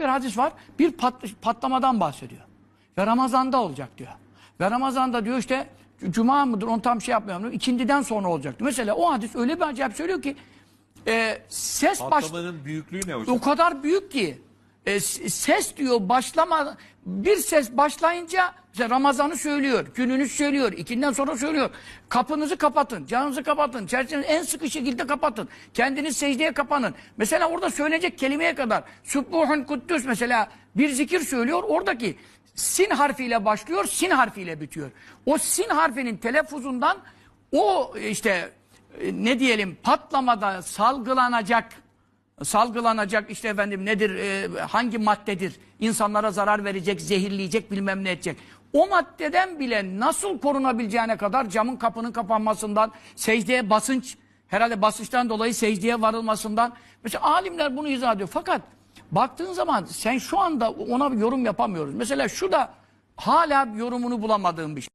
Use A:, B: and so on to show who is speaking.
A: bir hadis var. Bir pat- patlamadan bahsediyor. Ve Ramazan'da olacak diyor. Ve Ramazan'da diyor işte Cuma mıdır onu tam şey yapmıyorum. İkindiden sonra olacak. diyor. Mesela o hadis öyle bir acayip söylüyor ki e, ses baş,
B: Patlamanın büyüklüğü ne hocam?
A: o kadar büyük ki e, ses diyor başlama bir ses başlayınca işte Ramazan'ı söylüyor, gününü söylüyor, ikinden sonra söylüyor. Kapınızı kapatın, canınızı kapatın, çerçevenizi en sıkı şekilde kapatın. Kendiniz secdeye kapanın. Mesela orada söyleyecek kelimeye kadar Subbuhun Kuddüs mesela bir zikir söylüyor. Oradaki sin harfiyle başlıyor, sin harfiyle bitiyor. O sin harfinin telaffuzundan o işte e, ne diyelim patlamada salgılanacak salgılanacak işte efendim nedir e, hangi maddedir? İnsanlara zarar verecek zehirleyecek bilmem ne edecek. O maddeden bile nasıl korunabileceğine kadar camın kapının kapanmasından secdeye basınç herhalde basınçtan dolayı secdeye varılmasından. Mesela alimler bunu izah ediyor. Fakat baktığın zaman sen şu anda ona yorum yapamıyoruz. Mesela şu da hala yorumunu bulamadığım bir şey.